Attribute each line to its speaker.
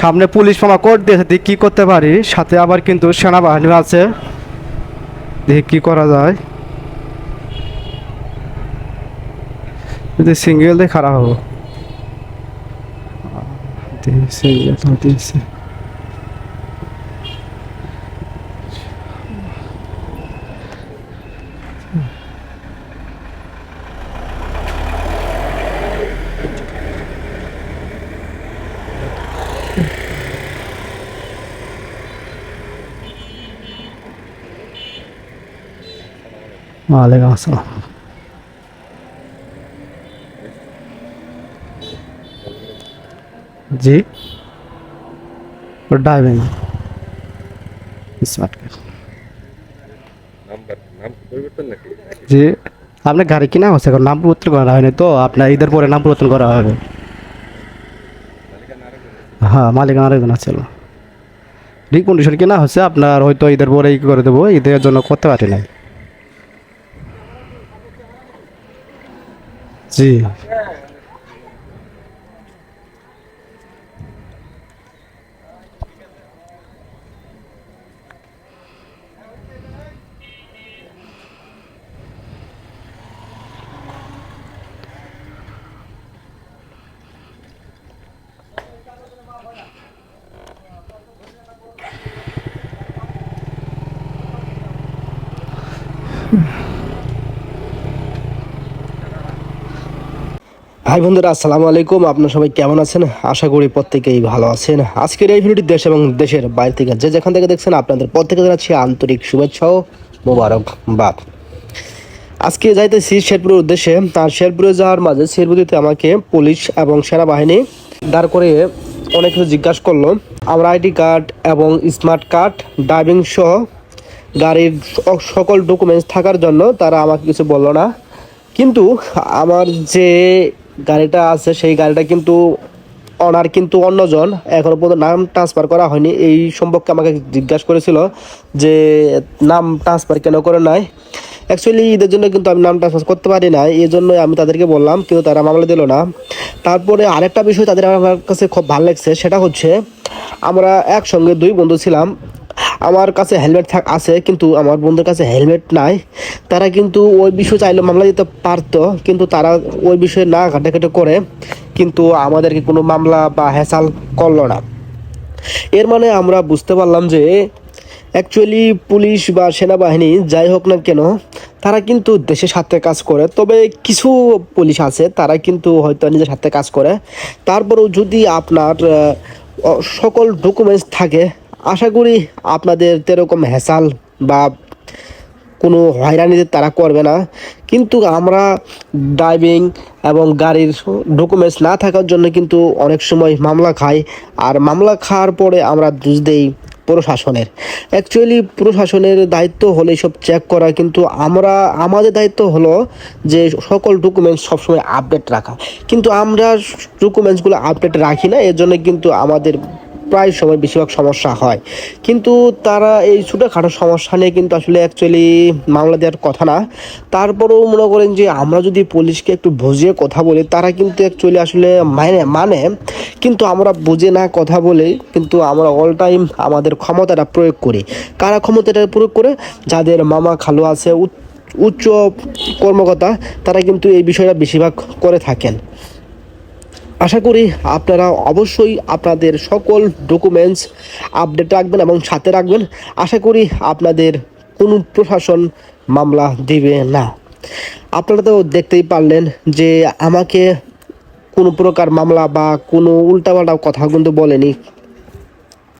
Speaker 1: সামনে পুলিশ মামা কোর্ট দিয়েছে, দেখি কী করতে পারি। সাথে আবার কিন্তু সেনাবাহিনী আছে। দেখি কী করা যায়। যদি সিঙ্গেল দিয়ে খারাপ হব। সিঙ্গেল দিয়েছে। ওয়ালাইকুম আসসালাম। জি। ড্রাইভিং স্মার্ট কার
Speaker 2: নাম্বার নাম কি পরিবর্তন নাকি?
Speaker 1: জি। আপনার গাড়ি কিনা হচ্ছে? এখন নাম পরিবর্তন করা হয়নি তো। আপনার ঈদের পরে নাম পরিবর্তন করা হবে। হ্যাঁ মালিকানা আরেকজন আছে। রিকন্ডিশন কিনা হচ্ছে আপনার হয়তো ঈদের পরে ই করে দেবো। ঈদের জন্য করতে পারি নাই। জি
Speaker 3: হাই বন্ধুরা, আসসালামু আলাইকুম। আপনারা সবাই কেমন আছেন? আশা করি প্রত্যেকেই ভালো আছেন। আজকের এই ভিডিওটি দেশ এবং দেশের বাইরে থেকে যে যেখান থেকে দেখছেন, আপনাদের প্রত্যেকে জানাচ্ছি আন্তরিক শুভেচ্ছা ও মোবারকবাদ। আজকে যাইতেছি শেরপুরের উদ্দেশ্যে। তার শেরপুরে যাওয়ার মাঝে শেরপুরিতে আমাকে পুলিশ এবং সেনাবাহিনী দাঁড় করে অনেক কিছু জিজ্ঞাসা করল। আমার আইডি কার্ড এবং স্মার্ট কার্ড, ড্রাইভিং সহ গাড়ির সকল ডকুমেন্টস থাকার জন্য তারা আমাকে কিছু বলল না। কিন্তু আমার যে গাড়িটা আছে, সেই গাড়িটা কিন্তু অনার কিন্তু অন্যজন। এখনও পর্যন্ত নাম ট্রান্সফার করা হয়নি। এই সম্পর্কে আমাকে জিজ্ঞাসা করেছিল যে, নাম ট্রান্সফার কেন করে নাই? অ্যাকচুয়ালি ঈদের জন্য কিন্তু আমি নাম ট্রান্সফার করতে পারি না এই জন্যই আমি তাদেরকে বললাম, কিন্তু তারা মামলা দিল না। তারপরে আরেকটা বিষয় তাদের আমার কাছে খুব ভালো লাগছে, সেটা হচ্ছে আমরা একসঙ্গে দুই বন্ধু ছিলাম। আমার কাছে হেলমেট থাক আছে, কিন্তু আমার বন্ধুর কাছে হেলমেট নাই। তারা কিন্তু ওই বিষয়ে চাইলে মামলা দিতে পারতো, কিন্তু তারা ওই বিষয়ে না ঘাটাঘাটি করে, কিন্তু আমাদেরকে কোনো মামলা বা হেসাল করল না। এর মানে আমরা বুঝতে পারলাম যে অ্যাকচুয়ালি পুলিশ বা সেনাবাহিনী যাই হোক না কেন, তারা কিন্তু দেশের স্বার্থে কাজ করে। তবে কিছু পুলিশ আছে, তারা কিন্তু হয়তো নিজের স্বার্থে কাজ করে। তারপরেও যদি আপনার সকল ডকুমেন্টস থাকে আশা করি আপনাদের এরকম হেসাল বা কোনো হয়রানিতে তারা করবে না। কিন্তু আমরা ড্রাইভিং এবং গাড়ির ডকুমেন্টস না থাকার জন্য কিন্তু অনেক সময় মামলা খাই। আর মামলা খাওয়ার পরে আমরা দোষ দেই প্রশাসনের। অ্যাকচুয়ালি প্রশাসনের দায়িত্ব হলো সব চেক করা, কিন্তু আমরা, আমাদের দায়িত্ব হলো যে সকল ডকুমেন্টস সবসময় আপডেট রাখা। কিন্তু আমরা ডকুমেন্টসগুলো আপডেট রাখি না, এর জন্য কিন্তু আমাদের প্রায় সময় বেশিরভাগ সমস্যা হয়। কিন্তু তারা এই ছোটোখাটো সমস্যা নিয়ে কিন্তু আসলে অ্যাকচুয়ালি মামলা দেওয়ার কথা না। তারপরেও মনে করেন যে আমরা যদি পুলিশকে একটু বুঝিয়ে কথা বলি, তারা কিন্তু অ্যাকচুয়ালি আসলে মানে মানে। কিন্তু আমরা বুঝে না কথা বলে কিন্তু আমরা অল টাইম আমাদের ক্ষমতাটা প্রয়োগ করি। কারা ক্ষমতাটা প্রয়োগ করে? যাদের মামা খালু আছে উচ্চ- কর্মকর্তা, তারা কিন্তু এই বিষয়টা বেশিরভাগ করে থাকেন। আশা করি আপনারা অবশ্যই আপনাদের সকল ডকুমেন্টস আপডেট রাখবেন এবং সাথে রাখবেন। আশা করি আপনাদের কোনো প্রশাসন মামলা দিবে না। আপনারা তো দেখতেই পারলেন যে আমাকে কোনো প্রকার মামলা বা কোনো উল্টাপাল্টা কথা কিন্তু বলেনি।